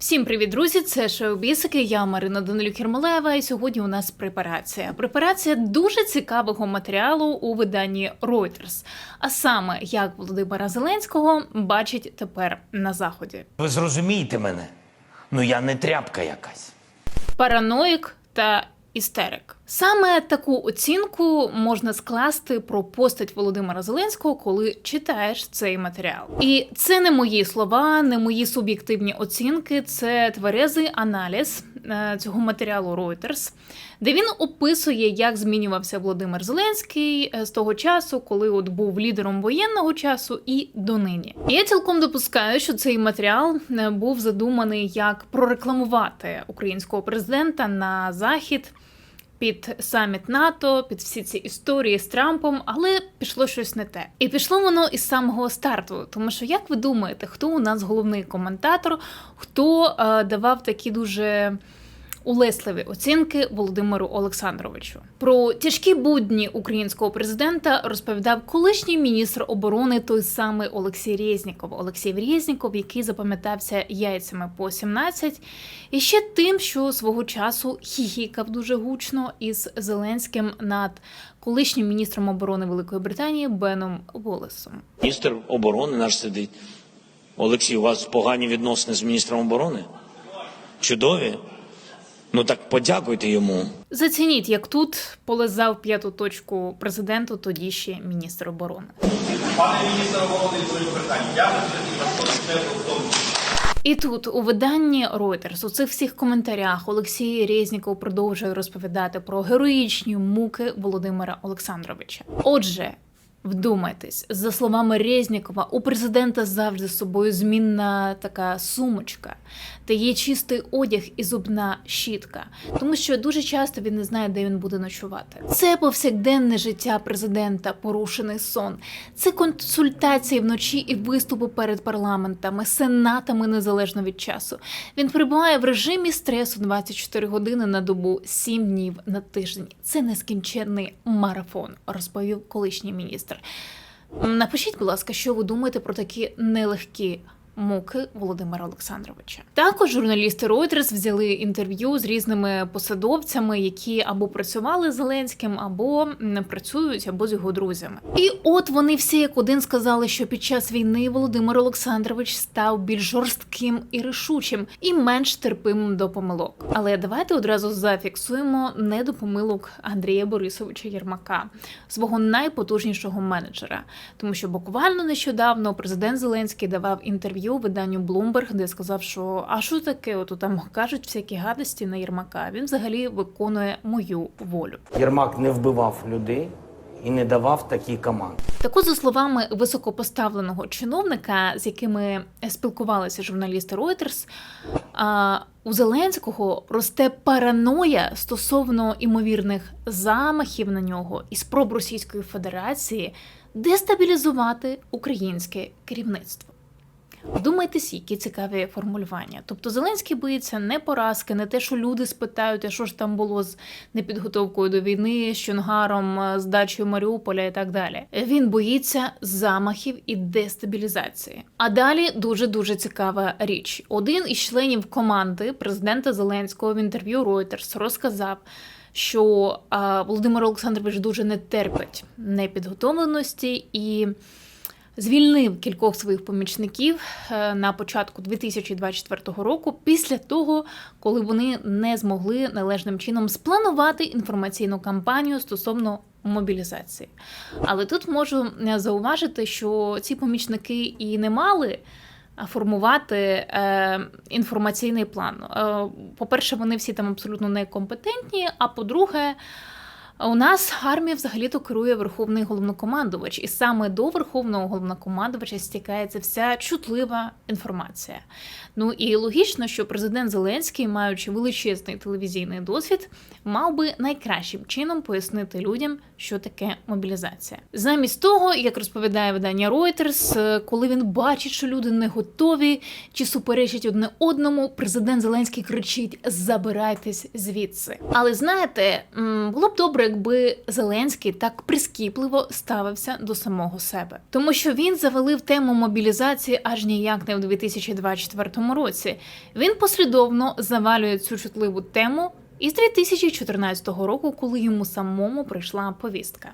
Всім привіт, друзі! Це шоу Бісики. Я Марина Данилюк Єрмолаєва, і сьогодні у нас препарація. Препарація дуже цікавого матеріалу у виданні Reuters. А саме як Володимира Зеленського бачить тепер на заході. Ви зрозумієте мене? Ну я не тряпка якась. Параноїк та істерик. Саме таку оцінку можна скласти про постать Володимира Зеленського, коли читаєш цей матеріал. І це не мої слова, не мої суб'єктивні оцінки, це тверезий аналіз цього матеріалу Reuters, де він описує, як змінювався Володимир Зеленський е, з того часу, коли от був лідером воєнного часу, і донині. Я цілком допускаю, що цей матеріал е, був задуманий як прорекламувати українського президента на захід. Під саміт НАТО, під всі ці історії з Трампом, але пішло щось не те. І пішло воно із самого старту. Тому що, як ви думаєте, хто у нас головний коментатор, хто е, давав такі дуже улесливі оцінки Володимиру Олександровичу? Про тяжкі будні українського президента розповідав колишній міністр оборони, той самий Олексій Резніков. Олексій Резніков, який запам'ятався яйцями по 17, і ще тим, що свого часу хіхікав дуже гучно із Зеленським над колишнім міністром оборони Великої Британії Беном Волесом. Міністр оборони наш сидить. Олексій, у вас погані відносини з міністром оборони? Чудові? Ну так подякуйте йому. Зацініть, як тут полизав п'яту точку президенту, тоді ще міністр оборони. Пане міністр оборони Великобританії, я розповідаю в. І тут у виданні Reuters, у цих всіх коментарях Олексій Резніков продовжує розповідати про героїчні муки Володимира Олександровича. Отже. Вдумайтесь, за словами Резнікова, у президента завжди з собою змінна така сумочка, де є чистий одяг і зубна щітка, тому що дуже часто він не знає, де він буде ночувати. Це повсякденне життя президента, порушений сон. Це консультації вночі і виступи перед парламентами, сенатами незалежно від часу. Він перебуває в режимі стресу 24 години на добу, 7 днів на тиждень. Це нескінченний марафон, розповів колишній міністр. М, Напишіть, будь ласка, що ви думаєте про такі нелегкі. Муки Володимира Олександровича також журналісти Reuters взяли інтерв'ю з різними посадовцями, які або працювали з Зеленським, або не працюють, або з його друзями. І от вони всі як один сказали, що під час війни Володимир Олександрович став більш жорстким і рішучим, і менш терпимим до помилок. Але давайте одразу зафіксуємо не до помилок Андрія Борисовича Єрмака, свого найпотужнішого менеджера, тому що буквально нещодавно президент Зеленський давав інтерв'ю виданню Bloomberg, де сказав, що а що таке? От там кажуть всякі гадості на Єрмака. Він взагалі виконує мою волю. Єрмак не вбивав людей і не давав такі команди. Так от, за словами високопоставленого чиновника, з якими спілкувалися журналісти Reuters, а, у Зеленського росте параноя стосовно імовірних замахів на нього і спроб Російської Федерації дестабілізувати українське керівництво. Вдумайтесь, які цікаві формулювання. Тобто Зеленський боїться не поразки, не те, що люди спитають, а що ж там було з непідготовкою до війни, з Чонгаром, здачею Маріуполя і так далі. Він боїться замахів і дестабілізації. А далі дуже дуже цікава річ. Один із членів команди президента Зеленського в інтерв'ю Reuters розказав. Що а, Володимир Олександрович дуже не терпить непідготовленості і звільнив кількох своїх помічників е, на початку 2024 року, після того, коли вони не змогли належним чином спланувати інформаційну кампанію стосовно мобілізації. Але тут можу е, зауважити, що ці помічники і не мали. Формувати е, інформаційний план. Е, по-перше, вони всі там абсолютно некомпетентні. А по-друге, у нас армія взагалі-то керує верховний головнокомандувач, і саме до верховного головнокомандувача стікається вся чутлива інформація. Ну і логічно, що президент Зеленський, маючи величезний телевізійний досвід, мав би найкращим чином пояснити людям, що таке мобілізація. Замість того, як розповідає видання Reuters, е, коли він бачить, що люди не готові чи суперечать одне одному, президент Зеленський кричить: Забирайтесь звідси. Але знаєте, було б добре, якби Зеленський так прискіпливо ставився до самого себе, тому що він завалив тему мобілізації аж ніяк не в 2024 році. Він послідовно завалює цю чутливу тему. Із 2014 року, коли йому самому прийшла повістка.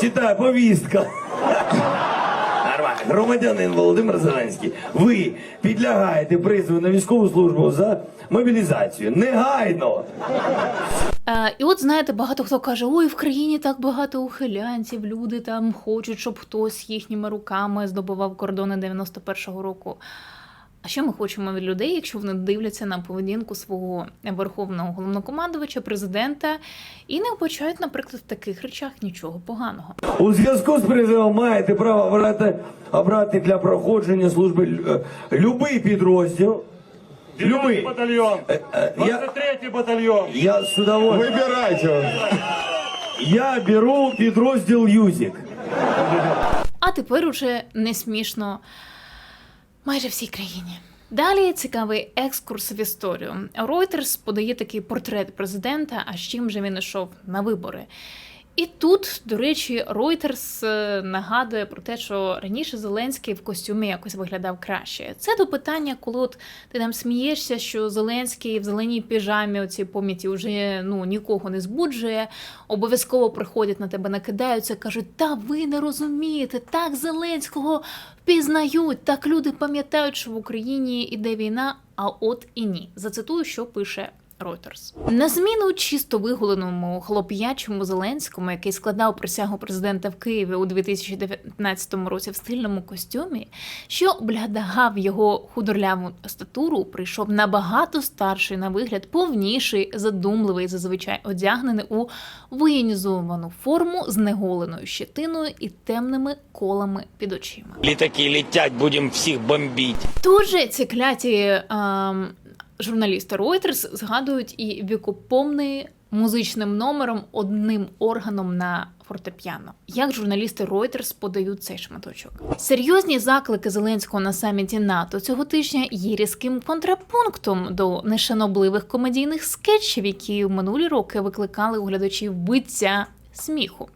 Читай, повістка. Громадянин Володимир Зеленський, ви підлягаєте призову на військову службу за мобілізацію. Негайно! Е, і от знаєте, багато хто каже: ой, в країні так багато ухилянців, люди там хочуть, щоб хтось їхніми руками здобував кордони 91-го року. А що ми хочемо від людей, якщо вони дивляться на поведінку свого верховного головнокомандувача, президента і не вбачають, наприклад, в таких речах нічого поганого? У зв'язку з призовом маєте право обрати, обрати для проходження служби е, любий підрозділ. Любий. батальйон. Е, е, Я, 23-й батальйон. я з удовольствием. Вибирайте. Я беру підрозділ Юзік. А тепер уже не смішно майже всій країні. Далі цікавий екскурс в історію. Reuters подає такий портрет президента, а з чим же він йшов на вибори. І тут, до речі, Reuters е, нагадує про те, що раніше Зеленський в костюмі якось виглядав краще. Це до питання, коли от ти там смієшся, що Зеленський в зеленій піжамі оці поміті вже ну нікого не збуджує. Обов'язково приходять на тебе, накидаються, кажуть: та ви не розумієте, так Зеленського впізнають, так люди пам'ятають, що в Україні іде війна. А от і ні. Зацитую, що пише Reuters. На зміну чисто вигуленому хлоп'ячому Зеленському, який складав присягу президента в Києві у 2019 році в стильному костюмі, що облягав його худорляву статуру, прийшов набагато старший на вигляд, повніший, задумливий, зазвичай одягнений у воєнізовану форму з неголеною щетиною і темними колами під очима. Літаки летять, будемо всіх бомбити. Тут ці кляті ем, журналісти Reuters згадують і вікопомний музичним номером одним органом на фортепіано. Як журналісти Reuters подають цей шматочок? Серйозні заклики Зеленського на саміті НАТО цього тижня є різким контрапунктом до нешанобливих комедійних скетчів, які в минулі роки викликали у глядачів биття сміху.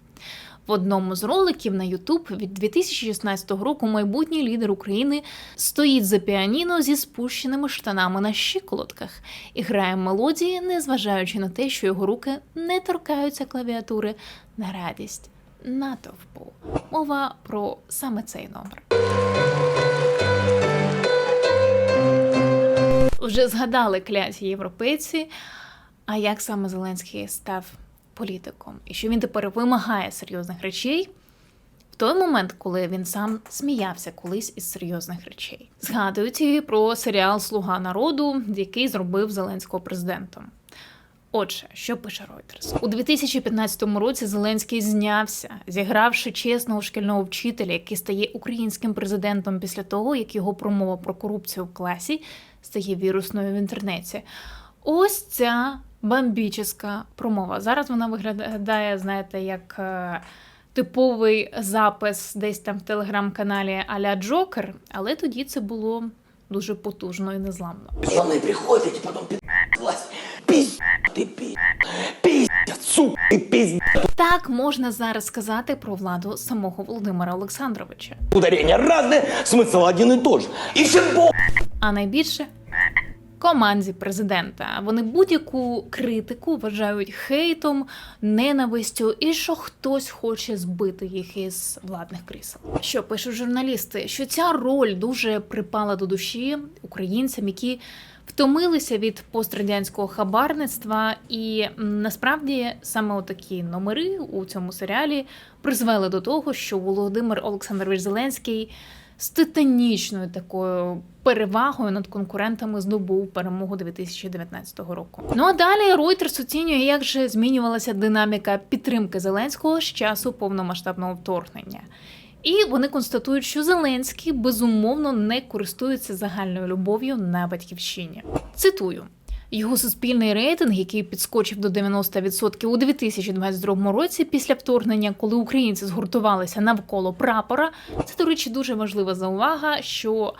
В одному з роликів на YouTube від 2016 року майбутній лідер України стоїть за піаніно зі спущеними штанами на щиколотках і грає мелодії, незважаючи на те, що його руки не торкаються клавіатури на радість натовпу. Мова про саме цей номер. Вже згадали кляті європейці. А як саме Зеленський став політиком, і що він тепер вимагає серйозних речей в той момент, коли він сам сміявся колись із серйозних речей. Згадують і про серіал Слуга народу, який зробив Зеленського президентом. Отже, що пише Reuters? у 2015 році Зеленський знявся, зігравши чесного шкільного вчителя, який стає українським президентом після того, як його промова про корупцію в класі стає вірусною в інтернеті. Ось ця бомбічна промова. Зараз вона виглядає, знаєте, як е, типовий запис десь там в телеграм-каналі Аля Джокер, але тоді це було дуже потужно і незламно. Жены приходят и потом пи***лась. Пиздец, ты пи***, пиздец, сука, ты пиздец. Так можна зараз сказати про владу самого Володимира Олександровича. Ударение разное, смысл один и тот же. И всем по... а найбільше команді президента. Вони будь-яку критику вважають хейтом, ненавистю і що хтось хоче збити їх із владних крісел. Що пишуть журналісти? Що ця роль дуже припала до душі українцям, які втомилися від пострадянського хабарництва, і насправді саме такі номери у цьому серіалі призвели до того, що Володимир Олександрович Зеленський з титанічною такою перевагою над конкурентами здобув перемогу 2019 року. Ну а далі Reuters оцінює, як же змінювалася динаміка підтримки Зеленського з часу повномасштабного вторгнення. І вони констатують, що Зеленський безумовно не користується загальною любов'ю на батьківщині. Цитую. Його суспільний рейтинг, який підскочив до 90% у 2022 році після вторгнення, коли українці згуртувалися навколо прапора. Це, до речі, дуже важлива заувага, що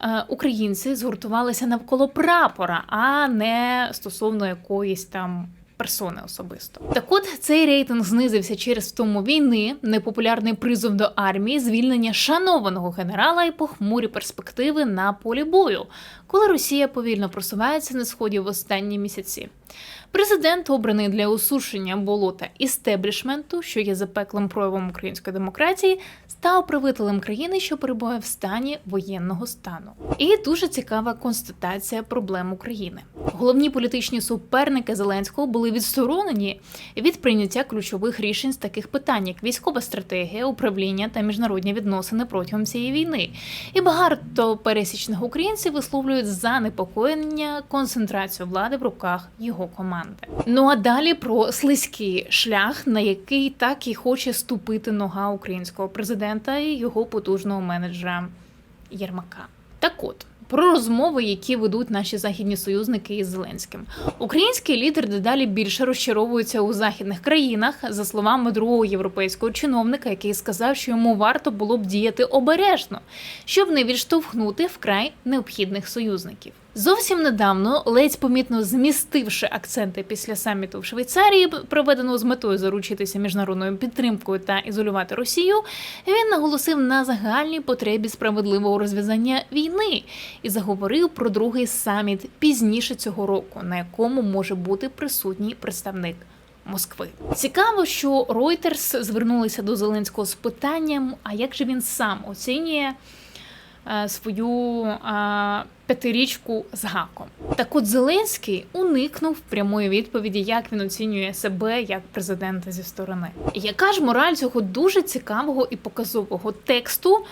е, українці згуртувалися навколо прапора, а не стосовно якоїсь там персони особисто. Так от цей рейтинг знизився через втому війни, непопулярний призов до армії, звільнення шанованого генерала і похмурі перспективи на полі бою, коли Росія повільно просувається на сході в останні місяці. Президент, обраний для усушення болота істеблішменту, що є запеклим проявом української демократії, став правителем країни, що перебуває в стані воєнного стану. І дуже цікава констатація проблем України. Головні політичні суперники Зеленського були відсторонені від прийняття ключових рішень з таких питань, як військова стратегія, управління та міжнародні відносини протягом цієї війни. І багато пересічних українців висловлюють занепокоєння концентрацію влади в руках його команди. Ну а далі про слизький шлях, на який так і хоче ступити нога українського президента і його потужного менеджера Єрмака. Так от. Про розмови, які ведуть наші західні союзники із Зеленським, український лідер дедалі більше розчаровується у західних країнах, за словами другого європейського чиновника, який сказав, що йому варто було б діяти обережно, щоб не відштовхнути вкрай необхідних союзників. Зовсім недавно, ледь помітно змістивши акценти після саміту в Швейцарії, проведеного з метою заручитися міжнародною підтримкою та ізолювати Росію, він наголосив на загальній потребі справедливого розв'язання війни і заговорив про другий саміт пізніше цього року, на якому може бути присутній представник. Москви цікаво, що Reuters звернулися до Зеленського з питанням: а як же він сам оцінює е, свою п'ятирічку з гаком? Так от Зеленський уникнув прямої відповіді, як він оцінює себе як президента зі сторони. Яка ж мораль цього дуже цікавого і показового тексту?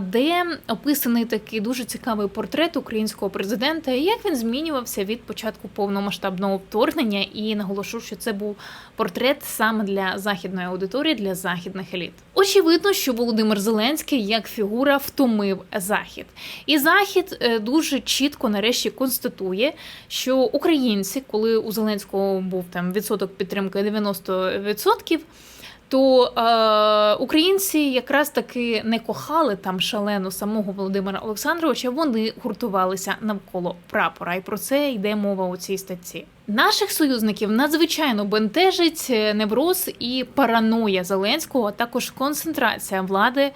Де описаний такий дуже цікавий портрет українського президента, і як він змінювався від початку повномасштабного вторгнення, і наголошу, що це був портрет саме для західної аудиторії, для західних еліт. Очевидно, що Володимир Зеленський як фігура втомив захід, і захід е, дуже чітко нарешті констатує, що українці, коли у Зеленського був там відсоток підтримки 90%, то е, українці якраз таки не кохали там шалено самого Володимира Олександровича. Вони гуртувалися навколо прапора, і про це йде мова у цій статті. Наших союзників надзвичайно бентежить е, невроз і параноя Зеленського, а також концентрація влади.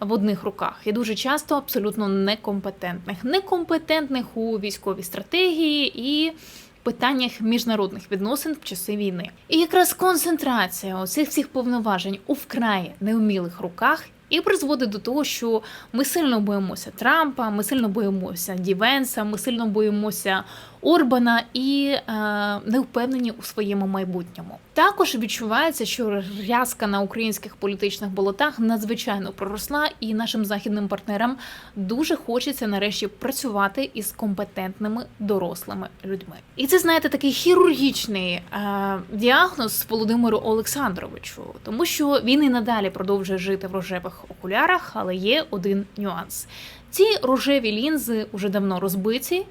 В одних руках і дуже часто абсолютно некомпетентних, некомпетентних у військовій стратегії і питаннях міжнародних відносин в часи війни. І якраз концентрація оцих всіх повноважень у вкрай неумілих руках і призводить до того, що ми сильно боїмося Трампа, ми сильно боїмося Дівенса, ми сильно боїмося Орбана і е, не впевнені у своєму майбутньому. Також відчувається, що рязка на українських політичних болотах надзвичайно проросла, і нашим західним партнерам дуже хочеться нарешті працювати із компетентними дорослими людьми. І це знаєте такий хірургічний е, діагноз Володимиру Олександровичу, тому що він і надалі продовжує жити в рожевих окулярах, але є один нюанс: ці рожеві лінзи уже давно розбиті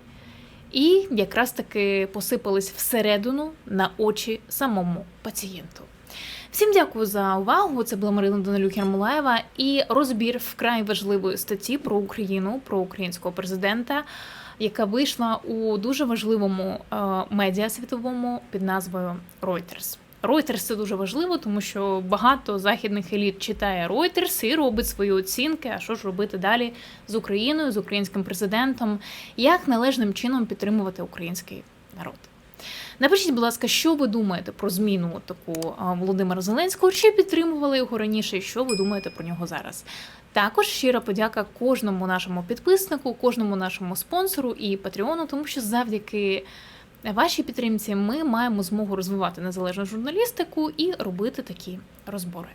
і якраз таки посипались всередину на очі самому пацієнту. Всім дякую за увагу. Це була Марина Данилюк Ярмолаєва і розбір вкрай важливої статті про Україну, про українського президента, яка вийшла у дуже важливому е, медіа світовому під назвою Reuters. Reuters – це дуже важливо, тому що багато західних еліт читає Reuters і робить свої оцінки. А що ж робити далі з Україною, з українським президентом, як належним чином підтримувати український народ. Напишіть, будь ласка, що ви думаєте про зміну таку Володимира Зеленського, чи підтримували його раніше, що ви думаєте про нього зараз? Також щира подяка кожному нашому підписнику, кожному нашому спонсору і патреону, тому що завдяки вашій підтримці ми маємо змогу розвивати незалежну журналістику і робити такі розбори.